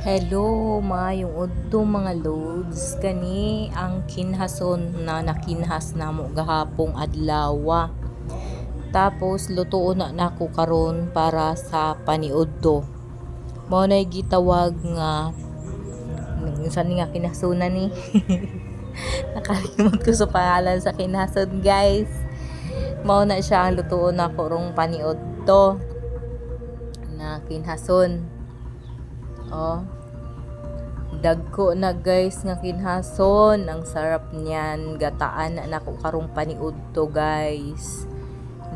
Hello, maayong udto mga loads. Kani ang kinhason na nakinhas namo gahapong adlaw. Tapos lutuon na nako karon para sa paniudto. Mao nay gitawag nga sa nga kinasunan ni. Nakalimot ko sa pangalan sa kinhason, guys. Mao na siya ang lutuon nako rong paniudto na kinhason. Oh. Dagko na guys nga kinhason. Ang sarap niyan. Gataan na nako karong paniudto guys.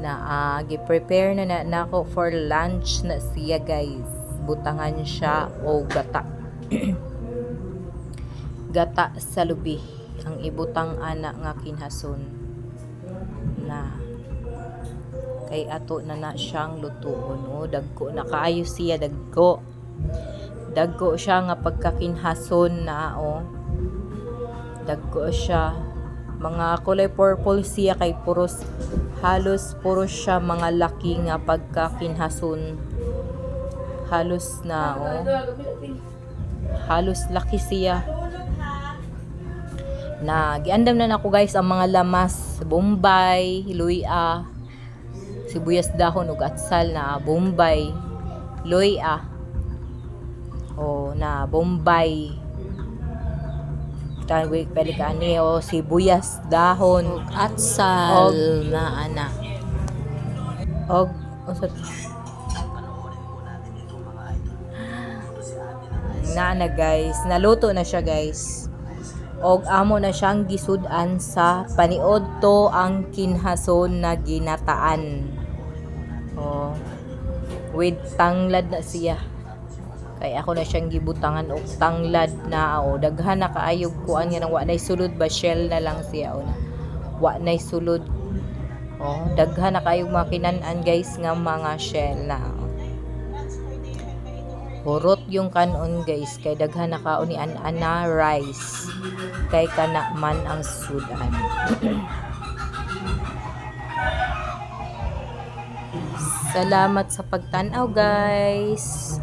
Na uh, gi-prepare na na nako for lunch na siya guys. Butangan siya o gata. gata sa lubi. Ang ibutang ana nga kinhason. Na kay ato na na siyang lutuon o dagko na kaayo siya dagko dagko siya nga pagkakinhason na o dagko siya. Mga kulay purple siya kay puros. Halos puro siya mga laki nga pagkakinhason. Halos na o halos laki siya. Na giandam na nako guys ang mga lamas. Bombay luya. Sibuyas dahon ug atsal na bombay luya o na Bombay. Tawag pwede ka ani o sibuyas dahon. Ug atsal na ana og usa na na guys. Naluto na siya guys. Og amo na siyang gisud-an sa paniodto ang kinhason na ginataan. Oh with tanglad na siya kay ako na siyang gibutangan og tanglad na o daghan na kaayog ko ang yan wa nay sulod ba shell na lang siya o na wa sulod o daghan na kaayog mga kinan-an guys nga mga shell na o. Hurot yung kanon guys kay daghan na kaon ni ana rice kay kana man ang sudan. Salamat sa pagtanaw guys.